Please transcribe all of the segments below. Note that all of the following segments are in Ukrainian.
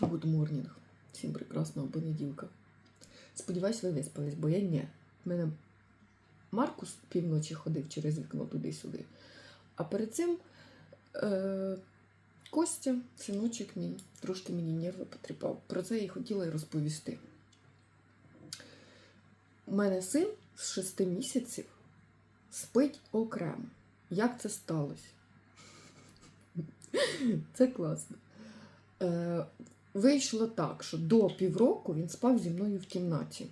Good morning. Всім прекрасного понеділка. Сподіваюсь, ви виспались, бо я ні. У мене Маркус півночі ходив через вікно туди-сюди. А перед цим е, Костя, синочок мій, трошки мені нерви потріпав. Про це я хотіла й розповісти. У мене син з 6 місяців спить окремо. Як це сталося? Це класно. Вийшло так, що до півроку він спав зі мною в кімнаті.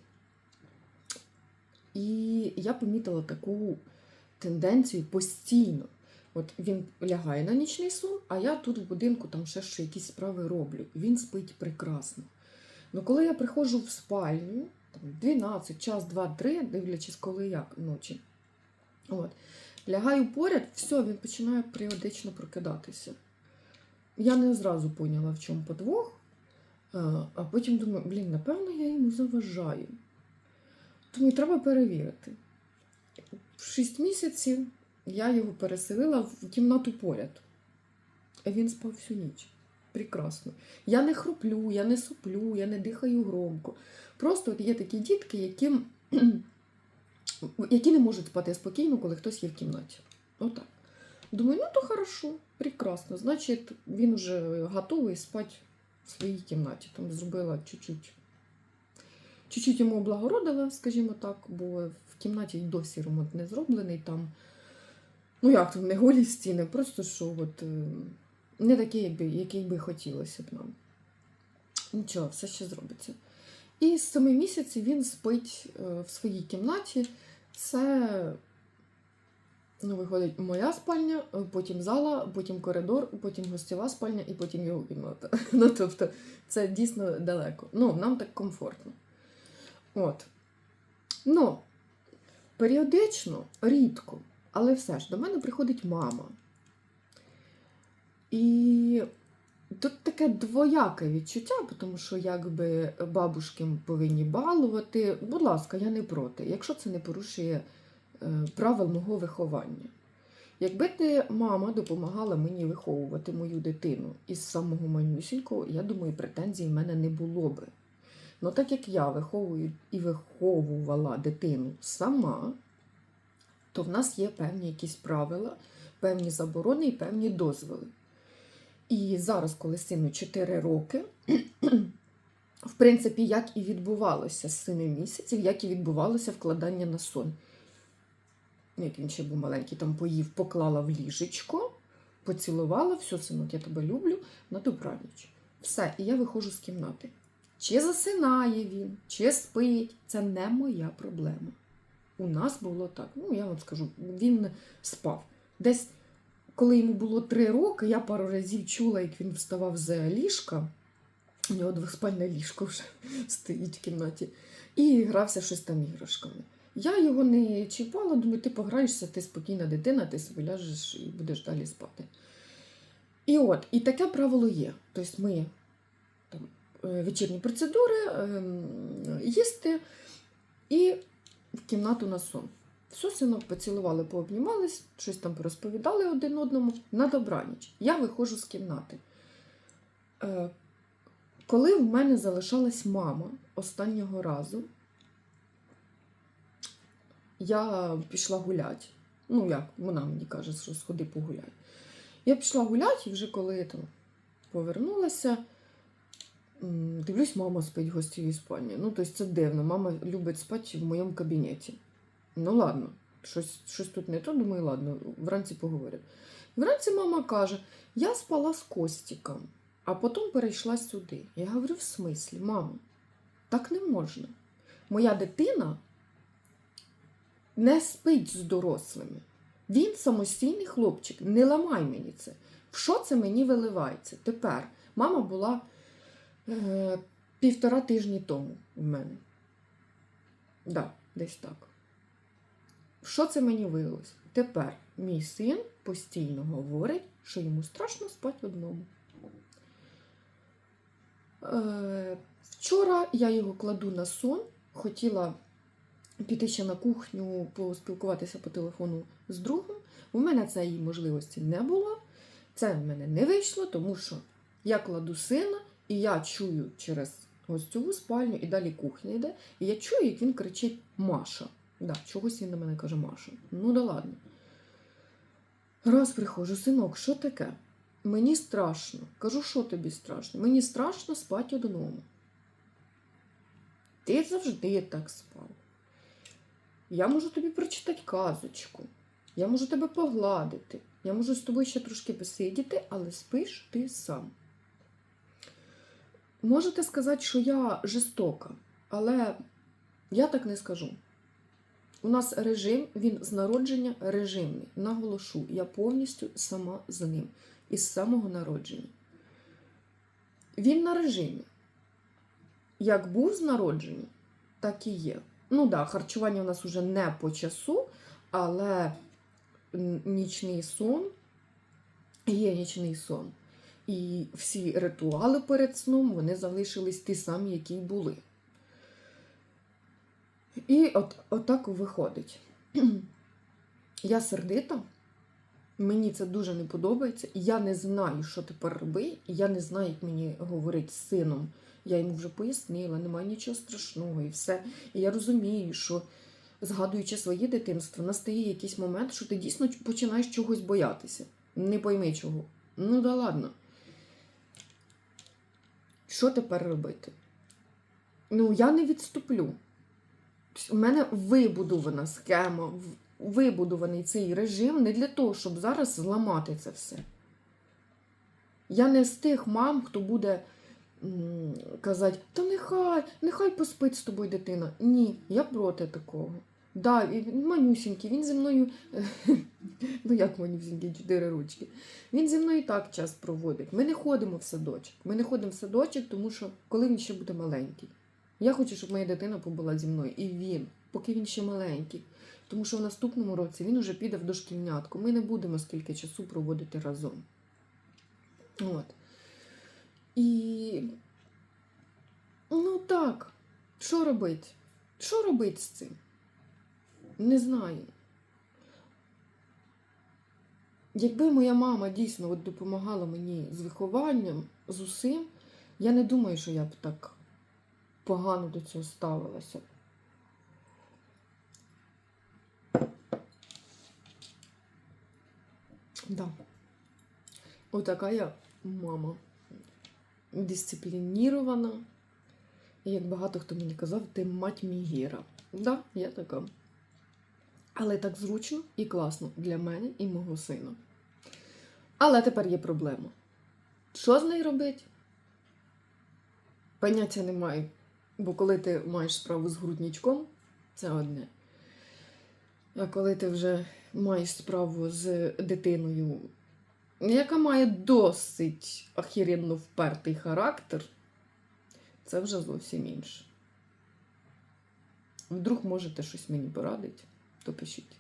І я помітила таку тенденцію постійно. От він лягає на нічний сон, а я тут в будинку там ще що якісь справи роблю. Він спить прекрасно. Ну, коли я приходжу в спальню, там 12, час, 2, 3, дивлячись, коли як вночі. От, лягаю поряд, все, він починає періодично прокидатися. Я не зразу поняла, в чому подвох, а а потім думаю, блін, напевно, я йому заважаю. Тому треба перевірити. В 6 місяців я його переселила в кімнату поряд. Він спав всю ніч. Прекрасно. Я не хроплю, я не соплю, я не дихаю громко. Просто от є такі дітки, яким, які не можуть спати спокійно, коли хтось є в кімнаті. Отак. Думаю, ну то хорошо, прекрасно. Значить, він вже готовий спати в своїй кімнаті. Там зробила чуть-чуть. Чуть-чуть йому облагородила, скажімо так, бо в кімнаті досі ремонт не зроблений. Там, ну як там, не голі стіни, просто що от, е, не такий, який би хотілося б нам. Нічого, все ще зробиться. І з семи місяців він спить е, в своїй кімнаті. Це Ну, виходить моя спальня, е, потім зала, потім коридор, потім гостєва спальня і потім його кімната. Ну, тобто, це дійсно далеко. Ну, нам так комфортно. От. Ну, періодично, рідко, але все ж до мене приходить мама. І тут таке двояке відчуття, тому що якби бабушки повинні балувати. Будь ласка, я не проти, якщо це не порушує правил мого виховання. Якби ти, мама, допомагала мені виховувати мою дитину із самого манюсінького, я думаю, претензій в мене не було би. Ну так як я виховую і виховувала дитину сама, то в нас є певні якісь правила, певні заборони і певні дозволи. І зараз, коли сину 4 роки, в принципі, як і відбувалося з 7 місяців, як і відбувалося вкладання на сон. Як він ще був маленький, там поїв, поклала в ліжечко, поцілувала, все, синок, я тебе люблю, на добраніч. Все, і я виходжу з кімнати. Чи засинає він, чи спить, це не моя проблема. У нас було так. Ну, я вам скажу, він спав. Десь, коли йому було три роки, я пару разів чула, як він вставав з ліжка. У нього двоспальне ліжко вже стоїть в кімнаті, і грався щось там іграшками. Я його не чіпала, думаю, ти пограєшся, ти спокійна дитина, ти собі ляжеш і будеш далі спати. І от, і таке правило є. Тобто ми там, е, вечірні процедури, ем, їсти і в кімнату на сон. Все, синок поцілували, пообнімались, щось там порозповідали один одному на добраніч. Я виходжу з кімнати. Е, Коли в мене залишалась мама останнього разу, я пішла гуляти. Ну, як, вона мені каже, що сходи погуляй. Я пішла гуляти, і вже коли там повернулася, дивлюсь, мама спить в гостєвій спальні. Ну, тобто це дивно. Мама любить спати в моєму кабінеті. Ну, ладно, щось, щось тут не то, думаю, ладно, вранці поговорять. Вранці мама каже: я спала з Костіком, а потім перейшла сюди. Я говорю, в смислі, мамо, так не можна. Моя дитина не спить з дорослими. Він самостійний хлопчик, не ламай мені це. В що це мені виливається? Тепер мама була е, півтора тижні тому у мене. Да, десь так. В що це мені вилилось? Тепер мій син постійно говорить, що йому страшно спати одному. Е, вчора я його кладу на сон, хотіла піти ще на кухню, поспілкуватися по телефону з другом. У мене цієї можливості не було. Це в мене не вийшло, тому що я кладу сина, І я чую через ось цю спальню, і далі кухня йде. І я чую, як він кричить Маша. Да, чогось він на мене каже Маша. Ну да ладно. Раз приходжу, синок, що таке? Мені страшно. Кажу, що тобі страшно? Мені страшно спати одному. Ти завжди так спав. Я можу тобі прочитати казочку. Я можу тебе погладити. Я можу з тобою ще трошки посидіти, але спиш ти сам. Можете сказати, що я жорстока, але я так не скажу. У нас режим, він з народження режимний. Наголошу, я повністю сама за ним. Із самого народження. Він на режимі. Як був з народження, так і є. Ну да, харчування у нас вже не по часу, але нічний сон є нічний сон. І всі ритуали перед сном вони залишились ті самі, які й були. І от, отак виходить. Я сердита, мені це дуже не подобається, я не знаю, що тепер робити, я не знаю, як мені говорити з сином. Я йому вже пояснила, немає нічого страшного і все. І я розумію, що згадуючи своє дитинство, настає якийсь момент, що ти дійсно починаєш чогось боятися. Не пойми чого. Ну да ладно. Що тепер робити? Ну, я не відступлю. У мене вибудована схема, вибудований цей режим не для того, щоб зараз зламати це все. Я не з тих мам, хто буде казати, та нехай, нехай поспить з тобою дитина. Ні, я проти такого. Да, він манюсінький, він зі мною, ну як манюсінький, чотири ручки. Він зі мною і так час проводить. Ми не ходимо в садочок. Ми не ходимо в садочок, тому що коли він ще буде маленький. Я хочу, щоб моя дитина побула зі мною. І він, поки він ще маленький. Тому що в наступному році він уже піде в дошкільнятку. Ми не будемо скільки часу проводити разом. От. І. Ну так, що робити? Що робити з цим? Не знаю. Якби моя мама дійсно от допомагала мені з вихованням, з усім, я не думаю, що я б так погано до цього ставилася. Да. Отака я мама. Дисциплінірована. І як багато хто мені казав, ти мать Мігіра. Да, я така. Але так зручно і класно для мене і мого сина. Але тепер є проблема. Що з нею робити? Поняття не маю. Бо коли ти маєш справу з грудничком, це одне. А коли ти вже маєш справу з дитиною, яка має досить охеренно впертий характер, це вже зовсім інше. Вдруг можете щось мені порадити, то пишіть.